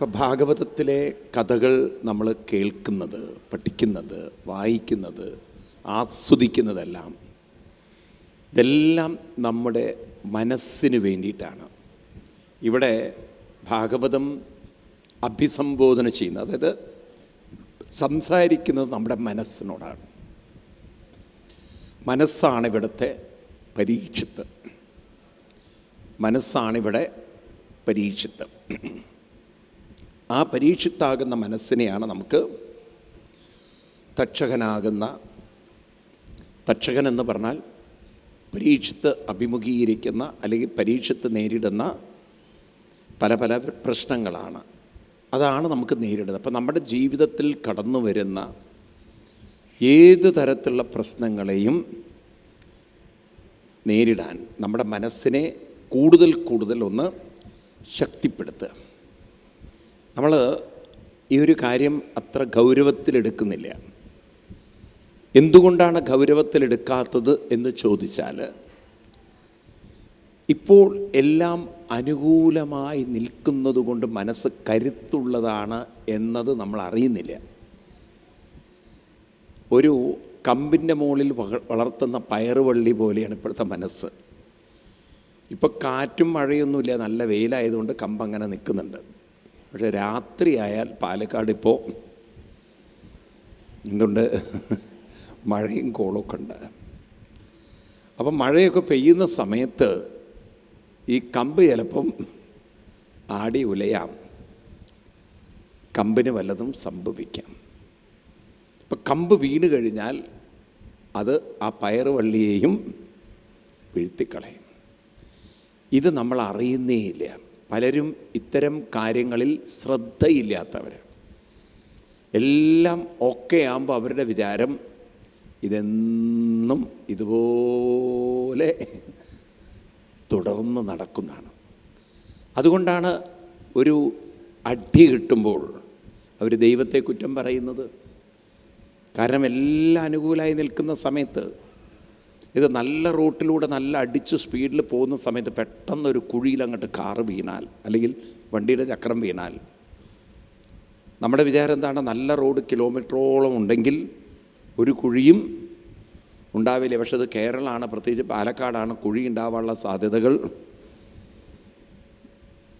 ഇപ്പം ഭാഗവതത്തിലെ കഥകൾ നമ്മൾ കേൾക്കുന്നത് പഠിക്കുന്നത് വായിക്കുന്നത് ആസ്വദിക്കുന്നതെല്ലാം ഇതെല്ലാം നമ്മുടെ മനസ്സിന് വേണ്ടിയിട്ടാണ്. ഇവിടെ ഭാഗവതം അഭിസംബോധന ചെയ്യുന്നത് അതായത് സംസാരിക്കുന്നത് നമ്മുടെ മനസ്സിനോടാണ്. മനസ്സാണ് ഇവിടുത്തെ പരീക്ഷത്ത്. മനസ്സാണിവിടെ പരീക്ഷത്ത്. ആ പരീക്ഷിത്താകുന്ന മനസ്സിനെയാണ് നമുക്ക് തക്ഷകനാകുന്ന തക്ഷകൻ എന്ന് പറഞ്ഞാൽ പരീക്ഷത്ത് അഭിമുഖീകരിക്കുന്ന അല്ലെങ്കിൽ പരീക്ഷത്ത് നേരിടുന്ന പല പല പ്രശ്നങ്ങളാണ്. അതാണ് നമുക്ക് നേരിടുന്നത്. അപ്പം നമ്മുടെ ജീവിതത്തിൽ കടന്നു വരുന്ന ഏത് തരത്തിലുള്ള പ്രശ്നങ്ങളെയും നേരിടാൻ നമ്മുടെ മനസ്സിനെ കൂടുതൽ കൂടുതൽ ഒന്ന് ശക്തിപ്പെടുത്തുക. നമ്മൾ ഈ ഒരു കാര്യം അത്ര ഗൗരവത്തിലെടുക്കുന്നില്ല. എന്തുകൊണ്ടാണ് ഗൗരവത്തിലെടുക്കാത്തത് എന്ന് ചോദിച്ചാൽ ഇപ്പോൾ എല്ലാം അനുകൂലമായി നിൽക്കുന്നത് കൊണ്ട് മനസ്സ് കരുത്തുള്ളതാണ് എന്നത് നമ്മൾ അറിയുന്നില്ല. ഒരു കമ്പിന്റെ മുകളിൽ വളർത്തുന്ന പയറുവള്ളി പോലെയാണ് ഇപ്പോഴത്തെ മനസ്സ്. ഇപ്പോൾ കാറ്റും മഴയൊന്നുമില്ല നല്ല വെയിലായതുകൊണ്ട് കമ്പ് അങ്ങനെ നിൽക്കുന്നുണ്ട്. പക്ഷേ രാത്രിയായാൽ പാലക്കാട് ഇപ്പോൾ എന്തുണ്ട്? മഴയും കോളൊക്കെ ഉണ്ട്. അപ്പം മഴയൊക്കെ പെയ്യുന്ന സമയത്ത് ഈ കമ്പ് ചിലപ്പം ആടി ഉലയാം. കമ്പിന് വല്ലതും സംഭവിക്കാം. ഇപ്പം കമ്പ് വീണ് കഴിഞ്ഞാൽ അത് ആ പയറുവള്ളിയെയും വീഴ്ത്തിക്കളയും. ഇത് നമ്മൾ അറിയുന്നേയില്ല. പലരും ഇത്തരം കാര്യങ്ങളിൽ ശ്രദ്ധയില്ലാത്തവരാണ്. എല്ലാം ഒക്കെ ആകുമ്പോൾ അവരുടെ വിചാരം ഇതെന്നും ഇതുപോലെ തുടർന്ന് നടക്കുന്നതാണ്. അതുകൊണ്ടാണ് ഒരു അടി കിട്ടുമ്പോൾ അവർ ദൈവത്തെ കുറ്റം പറയുന്നത്. കാരണം എല്ലാം അനുകൂലമായി നിൽക്കുന്ന സമയത്ത് ഇത് നല്ല റൂട്ടിലൂടെ നല്ല അടിച്ച് സ്പീഡിൽ പോകുന്ന സമയത്ത് പെട്ടെന്ന് ഒരു കുഴിയിൽ അങ്ങോട്ട് കാറ് വീണാൽ അല്ലെങ്കിൽ വണ്ടിയുടെ ചക്രം വീണാൽ നമ്മുടെ വിചാരം എന്താണ്? നല്ല റോഡ് കിലോമീറ്ററോളം ഉണ്ടെങ്കിൽ ഒരു കുഴിയും ഉണ്ടാവില്ല. പക്ഷെ അത് കേരളമാണ് പ്രത്യേകിച്ച് പാലക്കാടാണ് കുഴി ഉണ്ടാവാനുള്ള സാധ്യതകൾ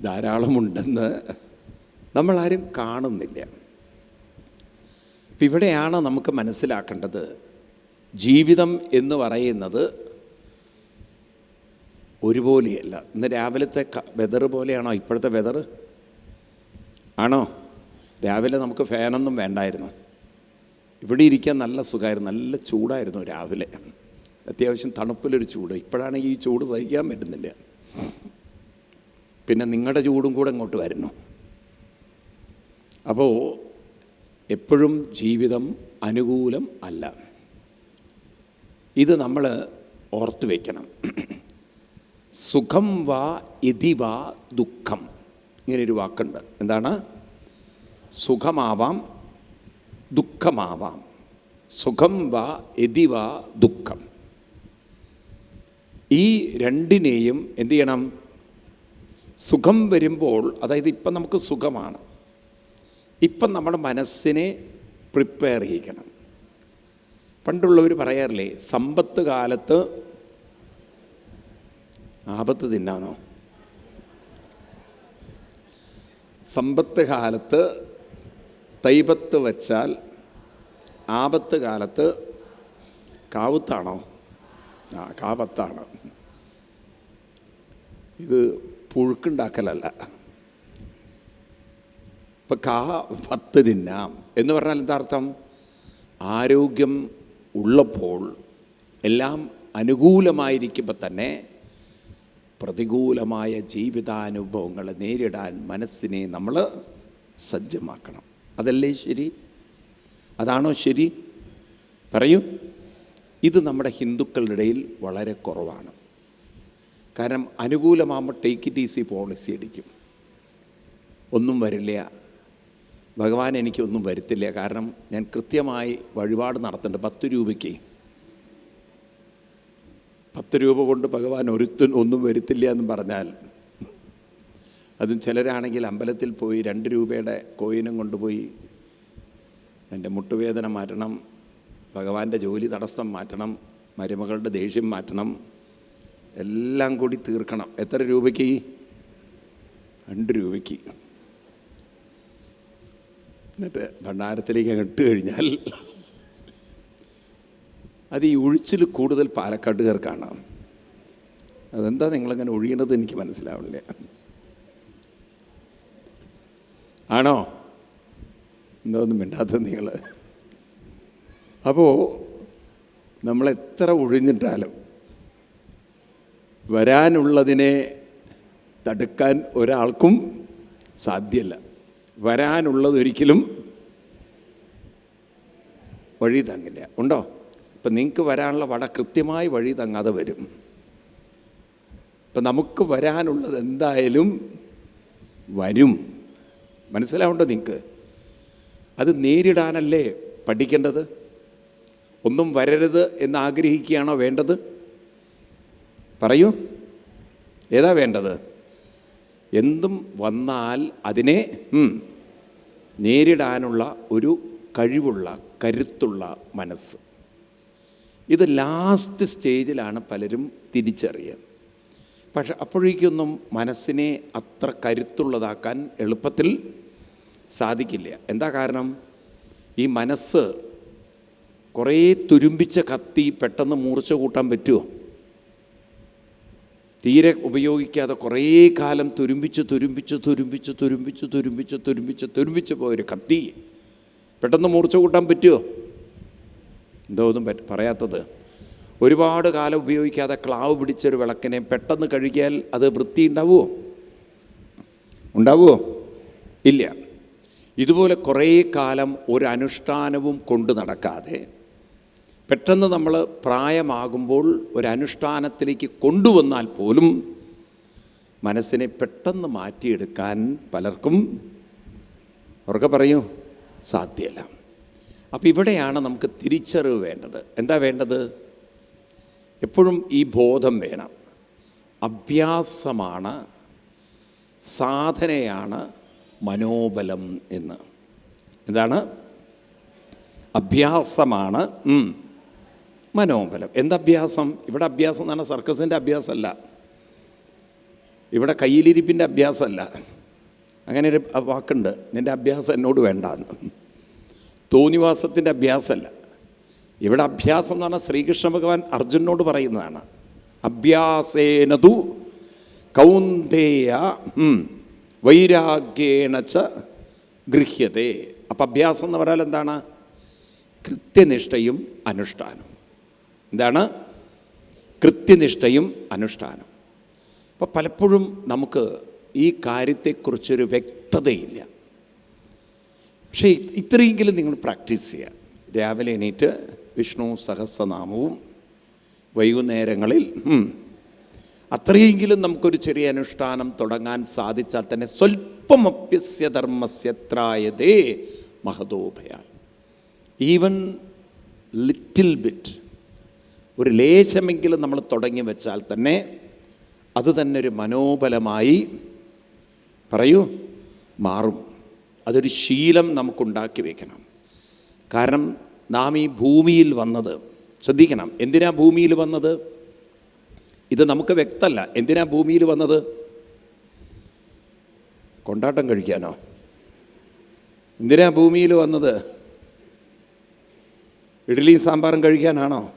ധാരാളമുണ്ടെന്ന് നമ്മളാരും കാണുന്നില്ല. ഇപ്പം ഇവിടെയാണ് നമുക്ക് മനസ്സിലാക്കേണ്ടത് ജീവിതം എന്ന് പറയുന്നത് ഒരുപോലെയല്ല. ഇന്ന് രാവിലത്തെ വെതർ പോലെയാണോ ഇപ്പോഴത്തെ വെതർ ആണോ? രാവിലെ നമുക്ക് ഫാനൊന്നും വേണ്ടായിരുന്നു. ഇവിടെ ഇരിക്കാൻ നല്ല സുഖമായിരുന്നു. നല്ല ചൂടായിരുന്നു രാവിലെ. അത്യാവശ്യം തണുപ്പിലൊരു ചൂട്. ഇപ്പോഴാണെങ്കിൽ ഈ ചൂട് സഹിക്കാൻ പറ്റുന്നില്ല. പിന്നെ നിങ്ങളുടെ ചൂടും കൂടെ ഇങ്ങോട്ട് വരുന്നു. അപ്പോൾ എപ്പോഴും ജീവിതം അനുകൂലം അല്ല. ഇത് നമ്മൾ ഓർത്തു വയ്ക്കണം സുഖം വാ ഇതി വാ ദുഃഖം. ഇങ്ങനൊരു വാക്കുണ്ട്. എന്താണ്? സുഖമാവാം ദുഃഖമാവാം. സുഖം വാ എതി വാ ദുഃഖം. ഈ രണ്ടിനെയും എന്തു ചെയ്യണം? സുഖം വരുമ്പോൾ അതായത് ഇപ്പം നമുക്ക് സുഖമാണ്. ഇപ്പം നമ്മുടെ മനസ്സിനെ പ്രിപ്പയർ ചെയ്യിക്കണം. പണ്ടുള്ളവർ പറയാറില്ലേ സമ്പത്ത് കാലത്ത് ആപത്ത് തിന്നാനോ? സമ്പത്ത് കാലത്ത് തൈപത്ത് വച്ചാൽ ആപത്ത് കാലത്ത് കാവുത്താണോ? ആ കാപത്താണ്. ഇത് പുഴുക്കുണ്ടാക്കലല്ല. ഇപ്പം കാ പത്ത് തിന്നാം എന്ന് പറഞ്ഞാൽ എന്താർത്ഥം? ആരോഗ്യം ഉള്ളപ്പോൾ എല്ലാം അനുകൂലമായിരിക്കുമ്പോൾ തന്നെ പ്രതികൂലമായ ജീവിതാനുഭവങ്ങൾ നേരിടാൻ മനസ്സിനെ നമ്മൾ സജ്ജമാക്കണം. അതല്ലേ ശരി? അതാണോ ശരി? പറയൂ. ഇത് നമ്മുടെ ഹിന്ദുക്കളുടെ ഇടയിൽ വളരെ കുറവാണ്. കാരണം അനുകൂലമാകുമ്പോൾ ടേക്ക് ഇറ്റ് ഈസി പോളിസി അടിക്കും. ഒന്നും വരില്ല. ഭഗവാൻ എനിക്കൊന്നും വരുത്തില്ല. കാരണം ഞാൻ കൃത്യമായി വഴിപാട് നടത്തുന്നുണ്ട് പത്ത് രൂപയ്ക്ക്. പത്ത് രൂപ കൊണ്ട് ഭഗവാൻ ഒരുത്തും ഒന്നും വരുത്തില്ല എന്ന് പറഞ്ഞാൽ അതും ചിലരാണെങ്കിൽ അമ്പലത്തിൽ പോയി രണ്ട് രൂപയുടെ കോയിനും കൊണ്ടുപോയി എന്റെ മുട്ടുവേദന മാറ്റണം ഭഗവാന്റെ ജോലി തടസ്സം മാറ്റണം മരുമകളുടെ ദേഷ്യം മാറ്റണം എല്ലാം കൂടി തീർക്കണം. എത്ര രൂപയ്ക്ക്? രണ്ട് രൂപയ്ക്ക്. എന്നിട്ട് ഭണ്ഡാരത്തിലേക്ക് ഇട്ട് കഴിഞ്ഞാൽ അത് ഈ ഒഴിച്ചിൽ കൂടുതൽ പാലക്കാട്ടുകാർക്കാണ് അതെന്താ നിങ്ങളങ്ങനെ ഒഴിയണത് എനിക്ക് മനസ്സിലാവില്ല ആണോ? എന്താ ഒന്നും മിണ്ടാത്തത് നിങ്ങൾ അപ്പോൾ നമ്മളെത്ര ഒഴിഞ്ഞിട്ടാലും വരാനുള്ളതിനെ തടുക്കാൻ ഒരാൾക്കും സാധ്യമല്ല വരാനുള്ളതൊരിക്കലും വഴി തങ്ങില്ല ഉണ്ടോ? ഇപ്പം നിങ്ങൾക്ക് വരാനുള്ള വട കൃത്യമായി വഴി തങ്ങാതെ വരും. ഇപ്പം നമുക്ക് വരാനുള്ളത് എന്തായാലും വരും. മനസ്സിലാവുണ്ടോ നിങ്ങൾക്ക്? അത് നേരിടാനല്ലേ പഠിക്കേണ്ടത്? ഒന്നും വരരുത് എന്ന് ആഗ്രഹിക്കുകയാണോ വേണ്ടത്? പറയൂ. ഏതാ വേണ്ടത്? എന്തും വന്നാൽ അതിനെ നേരിടാനുള്ള ഒരു കഴിവുള്ള കരുത്തുള്ള മനസ്സ്. ഇത് ലാസ്റ്റ് സ്റ്റേജിലാണ് പലരും തിരിച്ചറിയുക. പക്ഷെ അപ്പോഴേക്കൊന്നും മനസ്സിനെ അത്ര കരുത്തുള്ളതാക്കാൻ എളുപ്പത്തിൽ സാധിക്കില്ല. എന്താ കാരണം? ഈ മനസ്സ് കുറേ തുരുമ്പിച്ച കത്തി പെട്ടെന്ന് മൂർച്ച കൂട്ടാൻ പറ്റുമോ? തീരെ ഉപയോഗിക്കാതെ കുറേ കാലം തുരുമ്പിച്ച് തുരുമ്പിച്ച് തുരുമ്പിച്ച് തുരുമ്പിച്ച് തുരുമ്പിച്ച് തുരുമ്പിച്ച് തുരുമ്പിച്ച് പോയൊരു കത്തി. പെട്ടെന്ന് മൂർച്ച കൂട്ടാൻ പറ്റുമോ എന്തോ ഒന്നും പറയാത്തത്. ഒരുപാട് കാലം ഉപയോഗിക്കാതെ ക്ലാവ് പിടിച്ചൊരു വിളക്കിനെ പെട്ടെന്ന് കഴുകിയാൽ അത് വൃത്തി ഉണ്ടാവുമോ ഉണ്ടാവുമോ ഇല്ല. ഇതുപോലെ കുറേ കാലം ഒരു അനുഷ്ഠാനവും കൊണ്ടു നടക്കാതെ പെട്ടെന്ന് നമ്മൾ പ്രായമാകുമ്പോൾ ഒരനുഷ്ഠാനത്തിലേക്ക് കൊണ്ടുവന്നാൽ പോലും മനസ്സിനെ പെട്ടെന്ന് മാറ്റിയെടുക്കാൻ പലർക്കും ഉറക്കെ പറയൂ സാധ്യമല്ല അപ്പോൾ ഇവിടെയാണ് നമുക്ക് തിരിച്ചറിവ് വേണ്ടത്. എന്താ വേണ്ടത്? എപ്പോഴും ഈ ബോധം വേണം. അഭ്യാസമാണ് സാധനയാണ് മനോബലം എന്ന്. എന്താണ്? അഭ്യാസമാണ് മനോബലം. എന്തഭ്യാസം? ഇവിടെ അഭ്യാസം എന്ന് പറഞ്ഞാൽ സർക്കസിന്റെ അഭ്യാസമല്ല. ഇവിടെ കയ്യിലിരിപ്പിന്റെ അഭ്യാസമല്ല. അങ്ങനെ ഒരു വാക്കുണ്ട്. നിന്റെ അഭ്യാസം എന്നോട് വേണ്ട എന്ന് തോന്നിവാസത്തിന്റെ അഭ്യാസമല്ല. ഇവിടെ അഭ്യാസം എന്ന് പറഞ്ഞാൽ ശ്രീകൃഷ്ണ ഭഗവാൻ അർജുനോട് പറയുന്നതാണ്. അഭ്യാസേനതു കൗന്ദേയ വൈരാഗ്യേണച്ച ഗൃഹ്യത്തെ അപ്പം അഭ്യാസം എന്ന് പറഞ്ഞാൽ എന്താണ്? കൃത്യനിഷ്ഠയും അനുഷ്ഠാനം എന്താണ്? കൃത്യനിഷ്ഠയും അനുഷ്ഠാനം. അപ്പോൾ പലപ്പോഴും നമുക്ക് ഈ കാര്യത്തെക്കുറിച്ചൊരു വ്യക്തതയില്ല. പക്ഷേ ഇത്രയെങ്കിലും നിങ്ങൾ പ്രാക്ടീസ് ചെയ്യുക രാവിലെ എണീറ്റ് വിഷ്ണു സഹസ്രനാമവും വൈകുന്നേരങ്ങളിൽ അത്രയെങ്കിലും നമുക്കൊരു ചെറിയ അനുഷ്ഠാനം തുടങ്ങാൻ സാധിച്ചാൽ തന്നെ സ്വല്പമപ്യസ്യ ധർമ്മസ്യത്രായതേ മഹതോഭയാൽ. ഈവൻ ലിറ്റിൽ ബിറ്റ് ഒരു ലേശമെങ്കിലും നമ്മൾ തുടങ്ങി വെച്ചാൽ തന്നെ അത് തന്നെ ഒരു മനോബലമായി പറയൂ മാറും. അതൊരു ശീലം നമുക്കുണ്ടാക്കി വെക്കണം. കാരണം നാം ഈ ഭൂമിയിൽ വന്നത് ശ്രദ്ധിക്കണം എന്തിനാ ഭൂമിയിൽ വന്നത്? ഇത് നമുക്ക് വ്യക്തമല്ല. എന്തിനാ ഭൂമിയിൽ വന്നത്? കൊണ്ടാട്ടം കഴിക്കാനോ? എന്തിനാ ഭൂമിയിൽ വന്നത്? ഇഡ്ഡലിയും സാമ്പാറും കഴിക്കാനാണോ?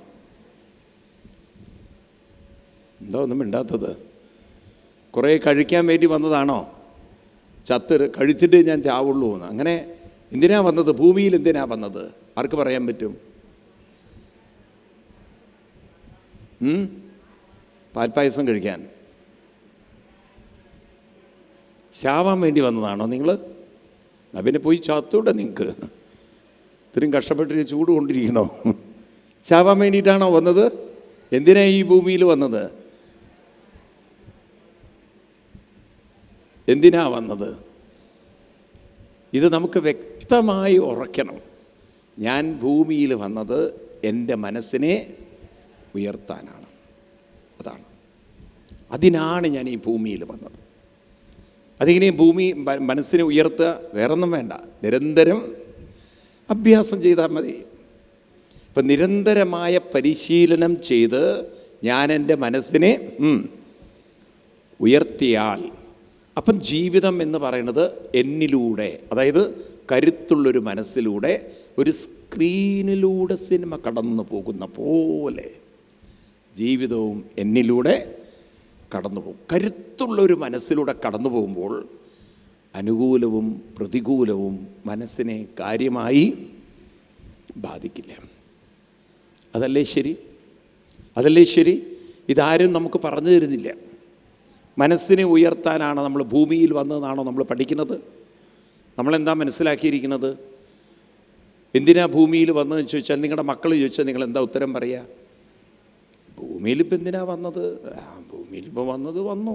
എന്താ ഒന്നും മിണ്ടാത്തത്. കുറേ കഴിക്കാൻ വേണ്ടി വന്നതാണോ? ചത്ത് കഴിച്ചിട്ട് ഞാൻ ചാവുള്ളൂ എന്ന്. അങ്ങനെ എന്തിനാ വന്നത്? ഭൂമിയിൽ എന്തിനാ വന്നത്? ആർക്ക് പറയാൻ പറ്റും? പാൽപ്പായസം കഴിക്കാൻ. ചാവാൻ വേണ്ടി വന്നതാണോ നിങ്ങൾ നബിനെ പിന്നെ പോയി ചാത്തൂടെ നിങ്ങൾക്ക് ഇത്രയും കഷ്ടപ്പെട്ട് ചൂട് കൊണ്ടിരിക്കണോ? ചാവാൻ വേണ്ടിയിട്ടാണോ വന്നത്? എന്തിനാണ് ഈ ഭൂമിയിൽ വന്നത്? എന്തിനാ വന്നത്? ഇത് നമുക്ക് വ്യക്തമായി ഉറയ്ക്കണം. ഞാൻ ഭൂമിയിൽ വന്നത് എന്റെ മനസ്സിനെ ഉയർത്താനാണ്. അതാണ്. അതിനാണ് ഞാൻ ഈ ഭൂമിയിൽ വന്നത്. അതിങ്ങനെ ഭൂമി മനസ്സിനെ ഉയർത്തുക വേറൊന്നും വേണ്ട. നിരന്തരം അഭ്യാസം ചെയ്താൽ മതി. ഇപ്പം നിരന്തരമായ പരിശീലനം ചെയ്ത് ഞാൻ എന്റെ മനസ്സിനെ ഉയർത്തിയാൽ അപ്പം ജീവിതം എന്ന് പറയുന്നത് എന്നിലൂടെ അതായത് കരുത്തുള്ളൊരു മനസ്സിലൂടെ ഒരു സ്ക്രീനിലൂടെ സിനിമ കടന്നു പോകുന്ന പോലെ ജീവിതവും എന്നിലൂടെ കടന്നു പോകും. കരുത്തുള്ളൊരു മനസ്സിലൂടെ കടന്നു പോകുമ്പോൾ അനുകൂലവും പ്രതികൂലവും മനസ്സിനെ കാര്യമായി ബാധിക്കില്ല. അതല്ലേ ശരി? അതല്ലേ ശരി? ഇതാരും നമുക്ക് പറഞ്ഞു തരുന്നില്ല. മനസ്സിനെ ഉയർത്താനാണ് നമ്മൾ ഭൂമിയിൽ വന്നതാണോ നമ്മൾ പഠിക്കുന്നത്? നമ്മളെന്താ മനസ്സിലാക്കിയിരിക്കുന്നത്? എന്തിനാ ഭൂമിയിൽ വന്നതെന്ന് ചോദിച്ചാൽ നിങ്ങളുടെ മക്കൾ ചോദിച്ചാൽ നിങ്ങൾ എന്താ ഉത്തരം പറയുക ഭൂമിയിൽ ഇപ്പം എന്തിനാ വന്നത്? ഭൂമിയിൽ ഇപ്പോൾ വന്നത് വന്നു.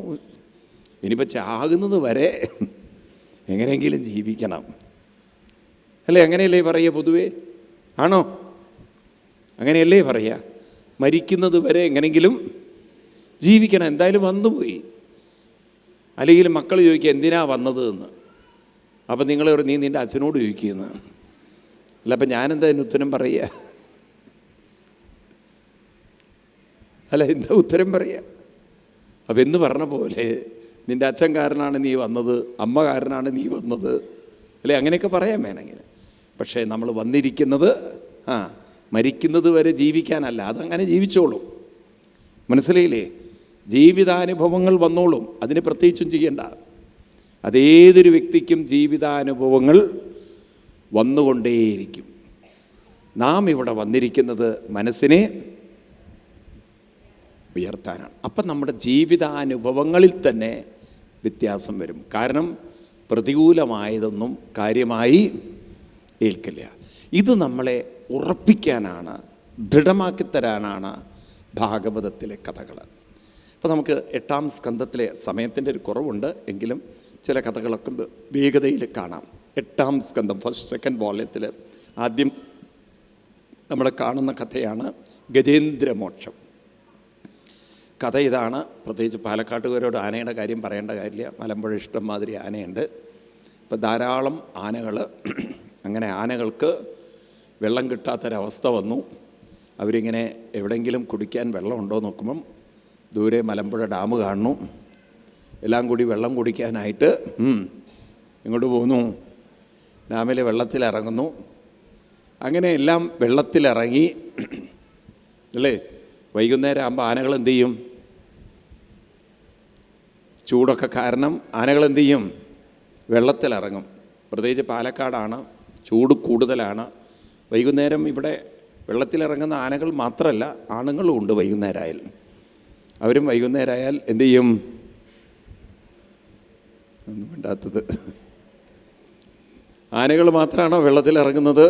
ഇനിയിപ്പോൾ ചാകുന്നത് വരെ എങ്ങനെയെങ്കിലും ജീവിക്കണം. അല്ലേ? അങ്ങനെയല്ലേ പറയുക പൊതുവേ? ആണോ? അങ്ങനെയല്ലേ പറയുക? മരിക്കുന്നത് വരെ എങ്ങനെയെങ്കിലും ജീവിക്കണം. എന്തായാലും വന്നുപോയി. അല്ലെങ്കിൽ മക്കൾ ചോദിക്കുക എന്തിനാ വന്നത് എന്ന്? അപ്പം നിങ്ങൾ നീ നിന്റെ അച്ഛനോട് ചോദിക്കുന്നു അല്ല അപ്പം ഞാനെന്താ അതിന് ഉത്തരം പറയുക അല്ല എന്താ ഉത്തരം പറയുക അപ്പം എന്ന് പറഞ്ഞ പോലെ നിന്റെ അച്ഛൻ കാരനാണ് നീ വന്നത് അമ്മ കാരനാണ് നീ വന്നത്. അല്ലെ അങ്ങനെയൊക്കെ പറയാൻ വേണമെങ്കിൽ. പക്ഷേ നമ്മൾ വന്നിരിക്കുന്നത് ആ മരിക്കുന്നത് വരെ ജീവിക്കാനല്ല അതങ്ങനെ ജീവിച്ചോളൂ. മനസ്സിലായില്ലേ? ജീവിതാനുഭവങ്ങൾ വന്നോളും. അതിന് പ്രത്യേകിച്ചും ചെയ്യേണ്ട. അതേതൊരു വ്യക്തിക്കും ജീവിതാനുഭവങ്ങൾ വന്നുകൊണ്ടേയിരിക്കും. നാം ഇവിടെ വന്നിരിക്കുന്നത് മനസ്സിനെ ഉയർത്താനാണ്. അപ്പം നമ്മുടെ ജീവിതാനുഭവങ്ങളിൽ തന്നെ വ്യത്യാസം വരും. കാരണം പ്രതികൂലമായതൊന്നും കാര്യമായി ഏൽക്കില്ല. ഇത് നമ്മളെ ഉറപ്പിക്കാനാണ് ദൃഢമാക്കി തരാനാണ് ഭാഗവതത്തിലെ കഥകൾ. അപ്പോൾ നമുക്ക് എട്ടാം സ്കന്ധത്തിലെ സമയത്തിന്റെ ഒരു കുറവുണ്ട് എങ്കിലും ചില കഥകളൊക്കെ വേഗതയിൽ കാണാം. എട്ടാം സ്കന്ധം ഫസ്റ്റ് സെക്കൻഡ് വോള്യത്തിൽ ആദ്യം നമ്മൾ കാണുന്ന കഥയാണ് ഗജേന്ദ്രമോക്ഷം. കഥ ഇതാണ്. പ്രത്യേകിച്ച് പാലക്കാട്ടുകാരോട് ആനയുടെ കാര്യം പറയേണ്ട കാര്യമില്ല. മലമ്പുഴ ഇഷ്ടം മാതിരി ആനയുണ്ട്. ഇപ്പോൾ ധാരാളം ആനകൾ അങ്ങനെ ആനകൾക്ക് വെള്ളം കിട്ടാത്തൊരവസ്ഥ വന്നു. അവരിങ്ങനെ എവിടെയെങ്കിലും കുടിക്കാൻ വെള്ളമുണ്ടോ നോക്കുമ്പം ദൂരെ മലമ്പുഴ ഡാം കാണുന്നു. എല്ലാം കൂടി വെള്ളം കുടിക്കാനായിട്ട് ഇങ്ങോട്ട് പോകുന്നു. ഡാമിലെ വെള്ളത്തിലിറങ്ങുന്നു അങ്ങനെ എല്ലാം വെള്ളത്തിലിറങ്ങി അല്ലേ? വൈകുന്നേരം ആകുമ്പോൾ ആനകൾ എന്ത് ചെയ്യും? ചൂടൊക്കെ കാരണം ആനകൾ എന്ത് ചെയ്യും? വെള്ളത്തിലിറങ്ങും പ്രത്യേകിച്ച് പാലക്കാടാണ് ചൂട് കൂടുതലാണ്. വൈകുന്നേരം ഇവിടെ വെള്ളത്തിലിറങ്ങുന്ന ആനകൾ മാത്രമല്ല ആണുങ്ങളും ഉണ്ട് വൈകുന്നേരമായാൽ അവരും വൈകുന്നേരമായാൽ എന്തു ചെയ്യും? ഒന്നും വേണ്ടാത്തത് ആനകൾ മാത്രമാണോ വെള്ളത്തിലിറങ്ങുന്നത്?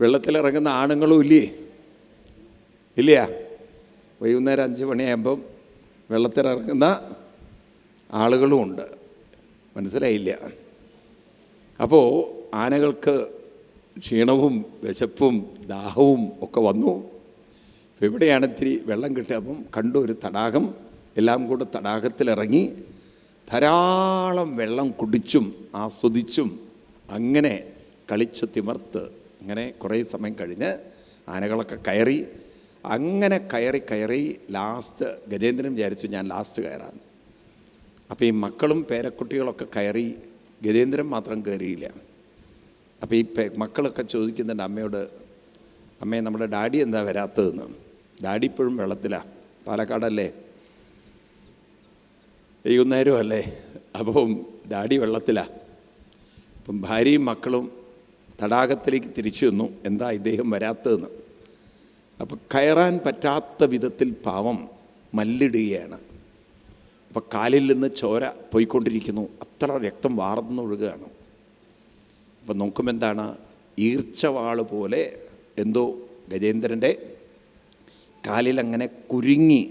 വെള്ളത്തിലിറങ്ങുന്ന ആണുങ്ങളും ഇല്ലേ? ഇല്ല വൈകുന്നേരം അഞ്ച് മണിയാകുമ്പം വെള്ളത്തിലിറങ്ങുന്ന ആളുകളും ഉണ്ട്. മനസ്സിലായില്ല. അപ്പോൾ ആനകൾക്ക് ക്ഷീണവും വിശപ്പും ദാഹവും ഒക്കെ വന്നു. അപ്പോൾ ഇവിടെയാണ് ഇത്തിരി വെള്ളം കിട്ടുക. അപ്പം കണ്ടു ഒരു തടാകം എല്ലാം കൂടെ തടാകത്തിലിറങ്ങി ധാരാളം വെള്ളം കുടിച്ചും ആസ്വദിച്ചും അങ്ങനെ കളിച്ചു തിമർത്ത് അങ്ങനെ കുറേ സമയം കഴിഞ്ഞ് ആനകളൊക്കെ കയറി. അങ്ങനെ കയറി കയറി ലാസ്റ്റ് ഗജേന്ദ്രൻ വിചാരിച്ചു ഞാൻ ലാസ്റ്റ് കയറാന്ന്. അപ്പോൾ ഈ മക്കളും പേരക്കുട്ടികളൊക്കെ കയറി ഗജേന്ദ്രൻ മാത്രം കയറിയില്ല. അപ്പോൾ ഈ മക്കളൊക്കെ ചോദിക്കുന്നുണ്ട് അമ്മയോട് അമ്മേ നമ്മുടെ ഡാഡി എന്താ വരാത്തതെന്ന്? ഡാഡി ഇപ്പോഴും വെള്ളത്തിലാണ് പാലക്കാടല്ലേ? വൈകുന്നേരം അല്ലേ അപ്പം ഡാഡി വെള്ളത്തിലാണ് അപ്പം ഭാര്യയും മക്കളും തടാകത്തിലേക്ക് തിരിച്ചു വന്നു എന്താ ഇദ്ദേഹം വരാത്തതെന്ന്. അപ്പം കയറാൻ പറ്റാത്ത വിധത്തിൽ പാവം മല്ലിടുകയാണ്. അപ്പം കാലിൽ നിന്ന് ചോര പോയിക്കൊണ്ടിരിക്കുന്നു. അത്ര രക്തം വാർന്നൊഴുകുകയാണ് അപ്പം നോക്കുമ്പോൾ എന്താണ്? ഈർച്ചവാൾ പോലെ എന്തോ ഗജേന്ദ്രന്റെ കാലിൽ അങ്ങനെ കുരുങ്ങി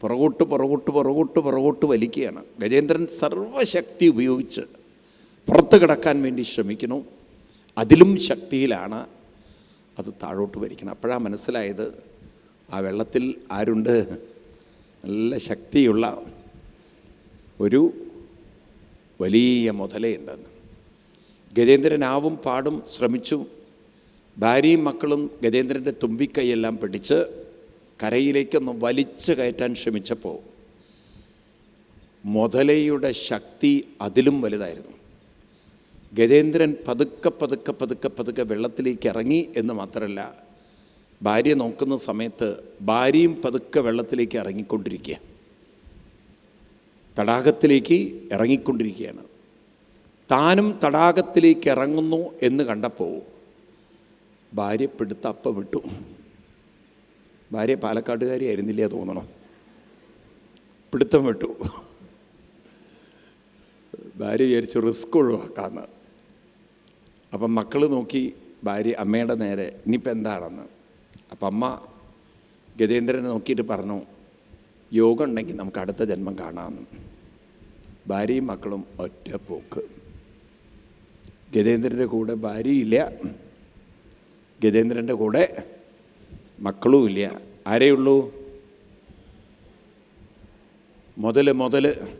പുറകോട്ട് പുറകോട്ട് പുറകോട്ട് പുറകോട്ട് വലിക്കുകയാണ്. ഗജേന്ദ്രൻ സർവശക്തി ഉപയോഗിച്ച് പുറത്ത് കിടക്കാൻ വേണ്ടി ശ്രമിക്കുന്നു. അതിലും ശക്തിയിലാണ് അത് താഴോട്ട് വലിക്കണം അപ്പോഴാണ് മനസ്സിലായത് ആ വെള്ളത്തിൽ ആരുണ്ട്? നല്ല ശക്തിയുള്ള ഒരു വലിയ മുതലയുണ്ടെന്ന് ഗജേന്ദ്രനാവും പാടും ശ്രമിച്ചു. ഭാര്യയും മക്കളും ഗജേന്ദ്രന്റെ തുമ്പിക്കൈയെല്ലാം പിടിച്ച് കരയിലേക്കൊന്ന് വലിച്ചു കയറ്റാൻ ശ്രമിച്ചപ്പോൾ മുതലയുടെ ശക്തി അതിലും വലുതായിരുന്നു. ഗജേന്ദ്രൻ പതുക്കെ പതുക്കെ പതുക്കെ പതുക്കെ വെള്ളത്തിലേക്ക് ഇറങ്ങി എന്ന് മാത്രമല്ല ഭാര്യ നോക്കുന്ന സമയത്ത് ഭാര്യയും പതുക്കെ വെള്ളത്തിലേക്ക് ഇറങ്ങിക്കൊണ്ടിരിക്കുക. തടാകത്തിലേക്ക് ഇറങ്ങിക്കൊണ്ടിരിക്കുകയാണ്. താനും തടാകത്തിലേക്ക് ഇറങ്ങുന്നു എന്ന് കണ്ടപ്പോൾ ഭാര്യ പിടുത്തപ്പം വിട്ടു. ഭാര്യ പാലക്കാട്ടുകാരി ആയിരുന്നില്ലേ തോന്നണം. പിടുത്തം വിട്ടു. ഭാര്യ വിചാരിച്ചു റിസ്ക് ഒഴിവാക്കാമെന്ന് അപ്പം മക്കൾ നോക്കി ഭാര്യ അമ്മയുടെ നേരെ ഇനിയിപ്പോൾ എന്താണെന്ന്? അപ്പം അമ്മ ഗജേന്ദ്രനെ നോക്കിയിട്ട് പറഞ്ഞു യോഗം ഉണ്ടെങ്കിൽ നമുക്ക് അടുത്ത ജന്മം കാണാമെന്ന് ഭാര്യയും മക്കളും ഒറ്റ പോക്ക്. ഗജേന്ദ്രന്റെ കൂടെ ഭാര്യയില്ല. ഗജേന്ദ്രന്റെ കൂടെ മക്കളും ഇല്ല ആരെയുള്ളൂ? മുതൽ മുതൽ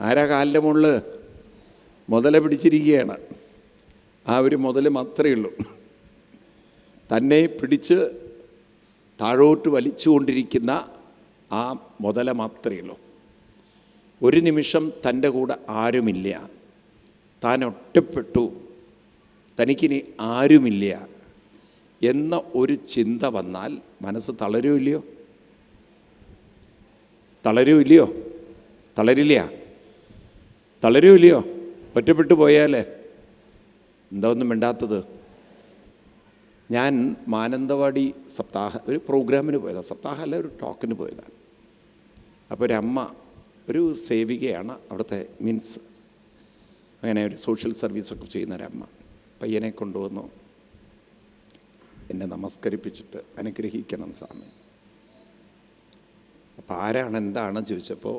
ആരാ കാലിന്റെ മുകളിൽ മുതല പിടിച്ചിരിക്കുകയാണ്. ആ ഒരു മുതൽ മാത്രമേ ഉള്ളൂ. തന്നെ പിടിച്ച് താഴോട്ട് വലിച്ചുകൊണ്ടിരിക്കുന്ന ആ മുതല മാത്രമേ ഉള്ളൂ. ഒരു നിമിഷം തന്റെ കൂടെ ആരുമില്ല. താൻ ഒറ്റപ്പെട്ടു. തനിക്കിനി ആരുമില്ല. എന്ന ഒരു ചിന്ത വന്നാൽ മനസ്സ് തളരുമില്ലയോ തളരുമില്ലയോ തളരില്ല. ഇല്ലയോ? ഒറ്റപ്പെട്ടു പോയാൽ എന്താ ഒന്നും മിണ്ടാത്തത്? ഞാൻ മാനന്തവാടി സപ്താഹ ഒരു പ്രോഗ്രാമിന് പോയതാണ് സപ്താഹമല്ല ഒരു ടോക്കിന് പോയതാണ് അപ്പോൾ ഒരു അമ്മ ഒരു സേവികയാണ് അവിടുത്തെ മീൻസ് അങ്ങനെ ഒരു സോഷ്യൽ സർവീസൊക്കെ ചെയ്യുന്ന ഒരമ്മ പയ്യനെ കൊണ്ടുവന്നു. എന്നെ നമസ്കരിപ്പിച്ചിട്ട് അനുഗ്രഹിക്കണം സ്വാമി. അപ്പം ആരാണ് എന്താണ് ചോദിച്ചപ്പോൾ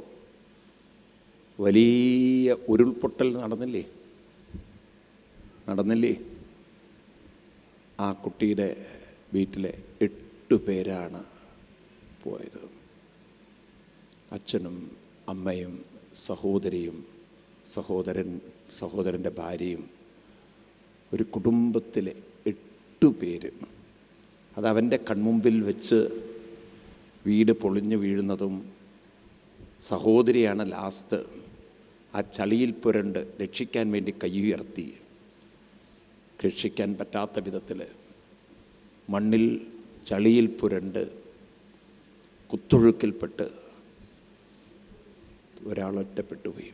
വലിയ ഉരുൾപൊട്ടൽ നടന്നില്ലേ? നടന്നില്ലേ? ആ കുട്ടിയുടെ വീട്ടിലെ എട്ട് പേരാണ് പോയത്. അച്ഛനും അമ്മയും സഹോദരിയും സഹോദരൻ സഹോദരന്റെ ഭാര്യയും ഒരു കുടുംബത്തിലെ എട്ടു പേര് അത് അവന്റെ കൺമുമ്പിൽ വെച്ച് വീട് പൊളിഞ്ഞു വീഴുന്നതും സഹോദരിയാണ് ലാസ്റ്റ് ആ ചളിയിൽ പുരണ്ട് രക്ഷിക്കാൻ വേണ്ടി കൈയുയർത്തി രക്ഷിക്കാൻ പറ്റാത്ത വിധത്തിൽ മണ്ണിൽ ചളിയിൽ പുരണ്ട് കുത്തൊഴുക്കിൽപ്പെട്ട് ഒരാൾ ഒറ്റപ്പെട്ടുപോയി.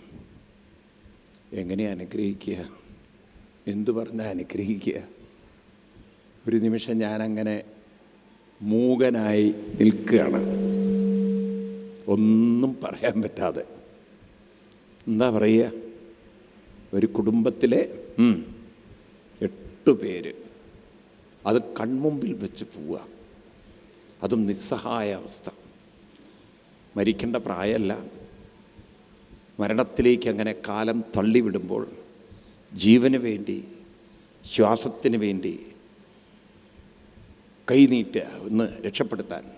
എങ്ങനെ അനുഗ്രഹിക്കുക? എന്തു പറഞ്ഞാൽ അനുഗ്രഹിക്കുക? ഒരു നിമിഷം ഞാനങ്ങനെ മൂകനായി നിൽക്കുകയാണ്. ഒന്നും പറയാൻ പറ്റാതെ. എന്താ പറയുക? ഒരു കുടുംബത്തിലെ എട്ട് പേര്. അത് കൺമുമ്പിൽ വെച്ച് പോവുക. അതും നിസ്സഹായ അവസ്ഥ. മരിക്കേണ്ട പ്രായമല്ല. മരണത്തിലേക്ക് അങ്ങനെ കാലം തള്ളിവിടുമ്പോൾ ജീവന് വേണ്ടി ശ്വാസത്തിന് വേണ്ടി കൈനീട്ടുക ഒന്ന് രക്ഷപ്പെടുത്താൻ.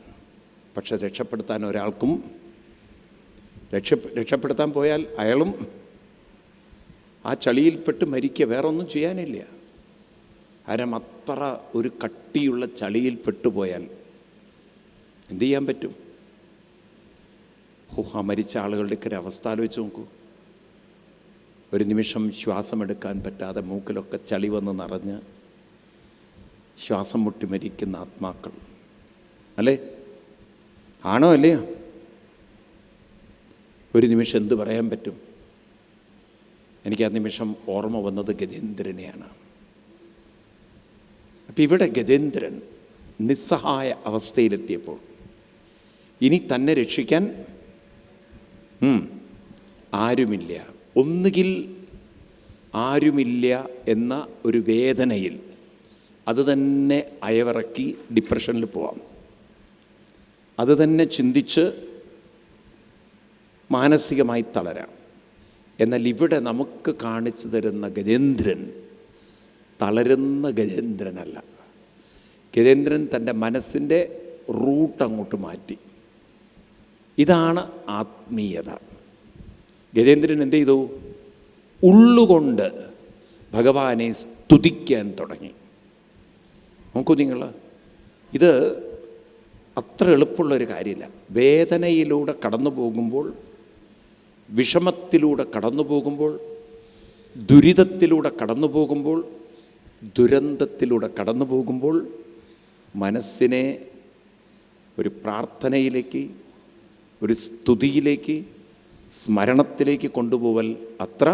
പക്ഷെ രക്ഷപ്പെടുത്താൻ ഒരാൾക്കും രക്ഷ രക്ഷപ്പെടുത്താൻ പോയാൽ അയാളും ആ ചളിയിൽപ്പെട്ട് മരിക്കുക വേറെ ഒന്നും ചെയ്യാനില്ല. കാരണം അത്ര ഒരു കട്ടിയുള്ള ചളിയിൽ പെട്ടുപോയാൽ എന്തു ചെയ്യാൻ പറ്റും? ഹോ ആ മരിച്ച ആളുകളുടെയൊക്കെ ഒരു അവസ്ഥ ആലോചിച്ച് നോക്കൂ. ഒരു നിമിഷം ശ്വാസമെടുക്കാൻ പറ്റാതെ മൂക്കിലൊക്കെ ചളി വന്ന് നിറഞ്ഞ് ശ്വാസം മുട്ടി മരിക്കുന്ന ആത്മാക്കൾ. അല്ലേ? ആണോ അല്ലയോ? ഒരു നിമിഷം എന്ത് പറയാൻ പറ്റും? എനിക്ക് ആ നിമിഷം ഓർമ്മ വന്നത് ഗജേന്ദ്രനെയാണ്. അപ്പം ഇവിടെ ഗജേന്ദ്രൻ നിസ്സഹായ അവസ്ഥയിലെത്തിയപ്പോൾ ഇനി തന്നെ രക്ഷിക്കാൻ ആരുമില്ല. ഒന്നുകിൽ ആരുമില്ല എന്ന ഒരു വേദനയിൽ അത് തന്നെ അയവിറക്കി ഡിപ്രഷനിൽ പോവാം. അത് തന്നെ ചിന്തിച്ച് മാനസികമായി തളരാം. എന്നാൽ ഇവിടെ നമുക്ക് കാണിച്ചു തരുന്ന ഗജേന്ദ്രൻ തളരുന്ന ഗജേന്ദ്രനല്ല. ഗജേന്ദ്രൻ തന്റെ മനസ്സിന്റെ റൂട്ട് അങ്ങോട്ട് മാറ്റി. ഇതാണ് ആത്മീയത. ഗജേന്ദ്രൻ എന്ത് ചെയ്തു? ഉള്ളുകൊണ്ട് ഭഗവാനെ സ്തുതിക്കാൻ തുടങ്ങി. നോക്കൂ നിങ്ങൾ ഇത് അത്ര എളുപ്പമുള്ളൊരു കാര്യമില്ല വേദനയിലൂടെ കടന്നു പോകുമ്പോൾ വിഷമത്തിലൂടെ കടന്നു പോകുമ്പോൾ ദുരിതത്തിലൂടെ കടന്നു പോകുമ്പോൾ ദുരന്തത്തിലൂടെ കടന്നു പോകുമ്പോൾ മനസ്സിനെ ഒരു പ്രാർത്ഥനയിലേക്ക് ഒരു സ്തുതിയിലേക്ക് സ്മരണത്തിലേക്ക് കൊണ്ടുപോവൽ അത്ര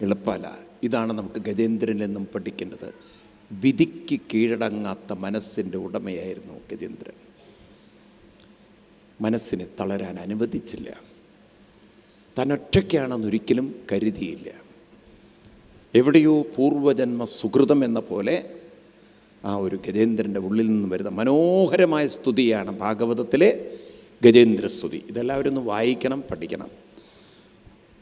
എളുപ്പമല്ല. ഇതാണ് നമുക്ക് ഗജേന്ദ്രനിൽ നിന്നും പഠിക്കേണ്ടത്. വിധിക്ക് കീഴടങ്ങാത്ത മനസ്സിന്റെ ഉടമയായിരുന്നു ഗജേന്ദ്രൻ. മനസ്സിനെ തളരാൻ അനുവദിച്ചില്ല. തന്നൊറ്റയ്ക്കാണെന്നൊരിക്കലും കരുതിയില്ല. എവിടെയോ പൂർവജന്മ സുഹൃതം എന്ന പോലെ ആ ഒരു ഗജേന്ദ്രന്റെ ഉള്ളിൽ നിന്ന് വരുന്ന മനോഹരമായ സ്തുതിയാണ് ഭാഗവതത്തിലെ ഗജേന്ദ്ര സ്തുതി ഇതെല്ലാവരും ഒന്ന് വായിക്കണം പഠിക്കണം.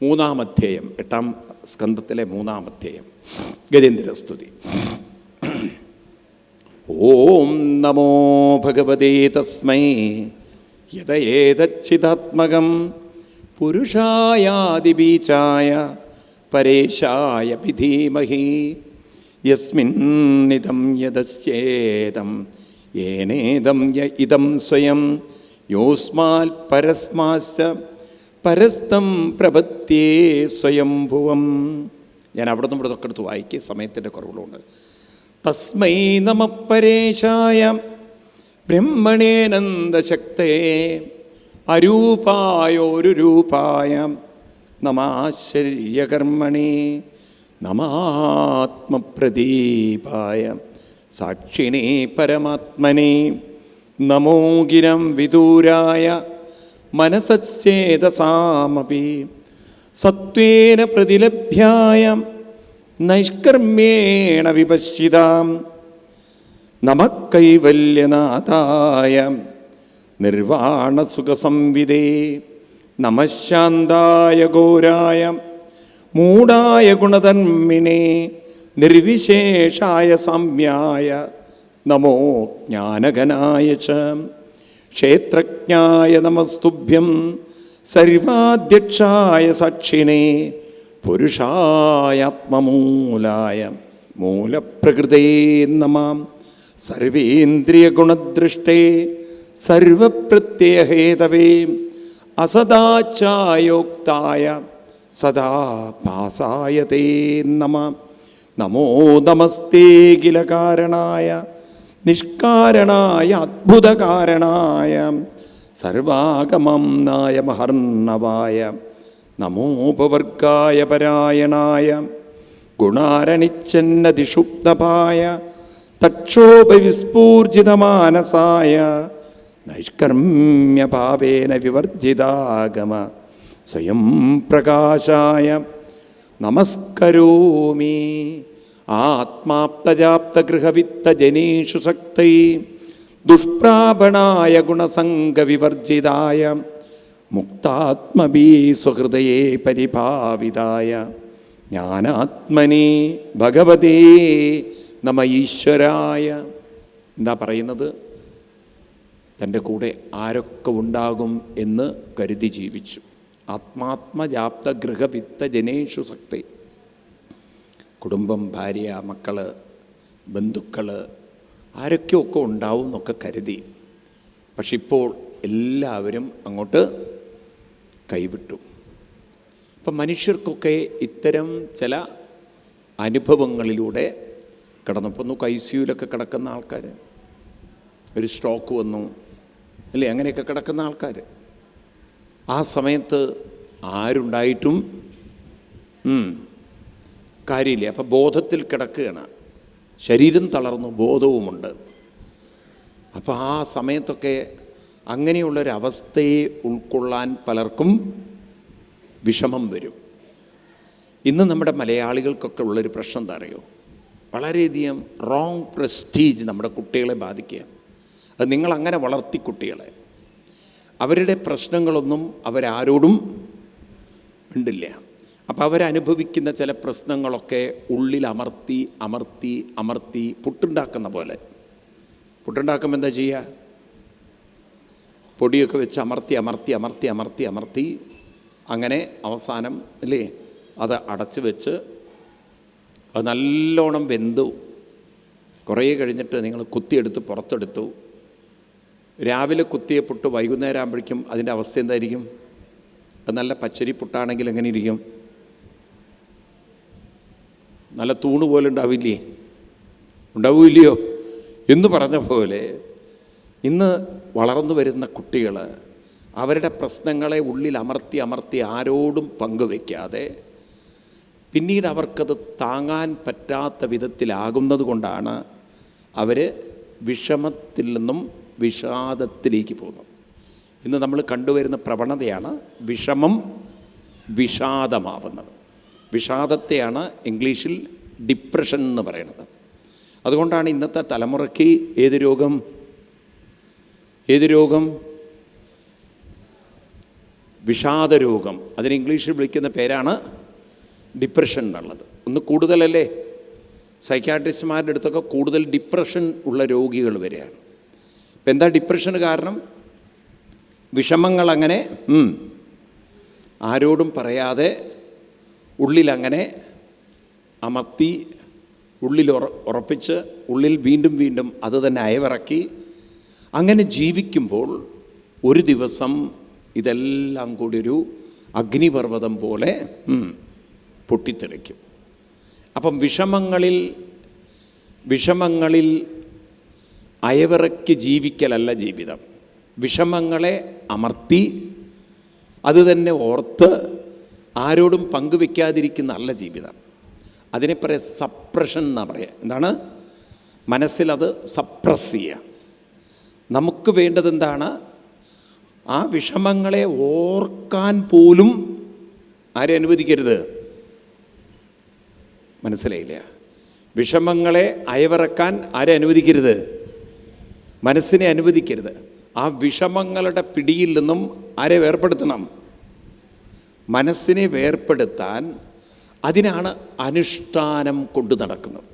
മൂന്നാം അധ്യായം എട്ടാം സ്കന്ധത്തിലെ മൂന്നാം അധ്യായം ഗജേന്ദ്രസ്തുതി ഓം നമോ ഭഗവതേ തസ്മൈ. യതയേതച്ചിതാത്മകം പുരുഷായാതിബീജായ പരേശായ യസ്മിൻ നിദം യതശ്ചേതം ഏനേദം യ ഇതം സ്വയം. യോസ്മാൽ പരസ്മാശ്ച പരസ്തം പ്രപത്യേ സ്വയംഭുവം. ഞാൻ അവിടെ നിന്ന് ഇവിടെ തൊക്കെടുത്ത് വായിക്കുക സമയത്തിന്റെ കുറവുകളുണ്ട് തസ്മൈ നമ പരേശായ ബ്രഹ്മണേനന്ദശക്തേ അരൂപായോരു രൂപായ നമാശ്ചര്യകർമ്മണി നമാത്മപ്രദീപായ. സാക്ഷിണേ പരമാത്മനെ. നമോ ഗിരം വിദൂരായ മനസശ്ചേതസാമപി സത്വേന പ്രതിലഭ്യായ നൈഷ്കർമ്മേണ വിപശ്ചിതാം നമക്കൈവല്യനാഥായ നിർവാണസുഖസംവിദേ നമശാന്തായ ഘോരായ മൂടായ ഗുണതന്മിനെ നിർവിശേഷായ സാമ്യായ നമോ ജ്ഞാനഘനായ ച ക്ഷേത്രജ്ഞായ നമസ്തുഭ്യം സർവാധ്യക്ഷായ സാക്ഷിണേ പുരുഷായാത്മമൂലായ മൂലപ്രകൃതേ നമാം സർവേന്ദ്രിയഗുണദൃഷ്ടേ സർവപ്രത്യഹേതവേ അസദാചായോക്തായ സദാ പാസായതേ നമ. നമോ നമസ്തേ കിലകാരണായ നിഷ്കാരണായ അത്ഭുതകാരണായ സർവാഗമം നായ മഹർണവായ നമോപവർഗായ പരായണായ ഗുണാരണിച്ചന്നതിഷുപ്തപായ തക്ഷോപവിസ്ഫൂർജിതമാനസായ നൈഷ്കർമ്മ്യഭാവേന വിവർജിതാഗമ സ്വയം പ്രകാശായ നമസ്കരോമി. ആത്മാപ്തജാപ്തഗൃഹവിത്തജനീഷു സക്തൈ. ദുഷ്പ്രാപണായ ഗുണസംഗവിവർജിതായ മുക്താത്മബീ സ്വഹൃദയേ പരിഭാവിതായ. ജ്ഞാനാത്മനി ഭഗവതേ നമ ഈശ്വരായ. എന്താ പറയുന്നത്? തന്റെ കൂടെ ആരൊക്കെ ഉണ്ടാകും എന്ന് കരുതി ജീവിച്ചു. ആത്മാത്മജാപ്ത ഗൃഹവിത്ത സക്തി. കുടുംബം ഭാര്യ മക്കൾ ബന്ധുക്കൾ ആരൊക്കെയൊക്കെ ഉണ്ടാവും എന്നൊക്കെ കരുതി. പക്ഷെ ഇപ്പോൾ എല്ലാവരും അങ്ങോട്ട് കൈവിട്ടു. അപ്പം മനുഷ്യർക്കൊക്കെ ഇത്തരം ചില അനുഭവങ്ങളിലൂടെ കടന്നപ്പോൾ നോക്കുക ഐ സിയുലൊക്കെ കിടക്കുന്ന ആൾക്കാർ ഒരു സ്ട്രോക്ക് വന്നു. അല്ലേ? അങ്ങനെയൊക്കെ കിടക്കുന്ന ആൾക്കാർ ആ സമയത്ത് ആരുണ്ടായിട്ടും കാര്യമില്ല. അപ്പോൾ ബോധത്തിൽ കിടക്കുകയാണ്. ശരീരം തളർന്നു ബോധവുമുണ്ട്. അപ്പോൾ ആ സമയത്തൊക്കെ അങ്ങനെയുള്ളൊരവസ്ഥയെ ഉൾക്കൊള്ളാൻ പലർക്കും വിഷമം വരും. ഇന്ന് നമ്മുടെ മലയാളികൾക്കൊക്കെ ഉള്ളൊരു പ്രശ്നം എന്താ അറിയോ വളരെയധികം റോങ് പ്രസ്റ്റീജ് നമ്മുടെ കുട്ടികളെ ബാധിക്കുക അത് നിങ്ങളങ്ങനെ വളർത്തി കുട്ടികളെ. അവരുടെ പ്രശ്നങ്ങളൊന്നും അവരാരോടും ഉണ്ടില്ല അപ്പോൾ അവരനുഭവിക്കുന്ന ചില പ്രശ്നങ്ങളൊക്കെ ഉള്ളിൽ അമർത്തി അമർത്തി അമർത്തി പുട്ടുണ്ടാക്കുന്ന പോലെ. പുട്ടുണ്ടാക്കുമ്പോൾ എന്താ ചെയ്യുക പൊടിയൊക്കെ വെച്ച് അമർത്തി അമർത്തി അമർത്തി അമർത്തി അമർത്തി. അങ്ങനെ അവസാനം അല്ലേ അത് അടച്ചു വെച്ച് അത് നല്ലോണം വെന്തു. കുറേ കഴിഞ്ഞിട്ട് നിങ്ങൾ കുത്തിയെടുത്ത് പുറത്തെടുത്തു. രാവിലെ കുത്തിയ പുട്ട് വൈകുന്നേരം ആകുമ്പോഴേക്കും അതിന്റെ അവസ്ഥ എന്തായിരിക്കും? അത് നല്ല പച്ചരി പുട്ടാണെങ്കിൽ എങ്ങനെ ഇരിക്കും? നല്ല തൂണ് പോലെ ഉണ്ടാവില്ലേ? ഉണ്ടാവില്ലയോ? എന്ന് പറഞ്ഞ പോലെ ഇന്ന് വളർന്നു വരുന്ന കുട്ടികൾ അവരുടെ പ്രശ്നങ്ങളെ ഉള്ളിൽ അമർത്തി അമർത്തി ആരോടും പങ്കുവെക്കാതെ പിന്നീട് അവർക്കത് താങ്ങാൻ പറ്റാത്ത വിധത്തിലാകുന്നത് കൊണ്ടാണ് അവർ വിഷമത്തിൽ നിന്നും വിഷാദത്തിലേക്ക് പോകുന്നത്. ഇന്ന് നമ്മൾ കണ്ടുവരുന്ന പ്രവണതയാണ് വിഷമം വിഷാദമാവുന്നത്. വിഷാദത്തെയാണ് ഇംഗ്ലീഷിൽ ഡിപ്രഷൻ എന്ന് പറയുന്നത്. അതുകൊണ്ടാണ് ഇന്നത്തെ തലമുറയ്ക്ക് ഏത് രോഗം ഏത് രോഗം? വിഷാദരോഗം. അതിന് ഇംഗ്ലീഷിൽ വിളിക്കുന്ന പേരാണ് ഡിപ്രഷൻ എന്നുള്ളത്. ഒന്ന് കൂടുതലല്ലേ? സൈക്കാട്രിസ്റ്റുമാരുടെ അടുത്തൊക്കെ കൂടുതൽ ഡിപ്രഷൻ ഉള്ള രോഗികൾ വരികയാണ് ഇപ്പം എന്താ ഡിപ്രഷന് കാരണം? വിഷമങ്ങൾ അങ്ങനെ ആരോടും പറയാതെ ഉള്ളിലങ്ങനെ അമർത്തി ഉള്ളിൽ ഉറ ഉറപ്പിച്ച് ഉള്ളിൽ വീണ്ടും വീണ്ടും അത് തന്നെ അയവിറക്കി. അങ്ങനെ ജീവിക്കുമ്പോൾ ഒരു ദിവസം ഇതെല്ലാം കൂടി ഒരു അഗ്നിപർവതം പോലെ പൊട്ടിത്തെറിക്കും. അപ്പം വിഷമങ്ങളിൽ വിഷമങ്ങളിൽ അയവിറക്കി ജീവിക്കലല്ല ജീവിതം. വിഷമങ്ങളെ അമർത്തി അത് തന്നെ ഓർത്ത് ആരോടും പങ്കുവെക്കാതിരിക്കുന്ന അല്ല ജീവിതം. അതിനെ പറയാം സപ്രഷൻ എന്നാണ് പറയുക എന്താണ്? മനസ്സിലത് സപ്രസ് ചെയ്യുക നമുക്ക് വേണ്ടത് എന്താണ്? ആ വിഷമങ്ങളെ ഓർക്കാൻ പോലും ആരെ അനുവദിക്കരുത്. മനസ്സിലായില്ല? വിഷമങ്ങളെ അയവിറക്കാൻ ആരെ അനുവദിക്കരുത്? മനസ്സിനെ അനുവദിക്കരുത്. ആ വിഷമങ്ങളുടെ പിടിയിൽ നിന്നും ആരെ വേർപ്പെടുത്തണം? മനസ്സിനെ വേർപ്പെടുത്താൻ അതിനാണ് അനുഷ്ഠാനം കൊണ്ടു നടക്കുന്നത്.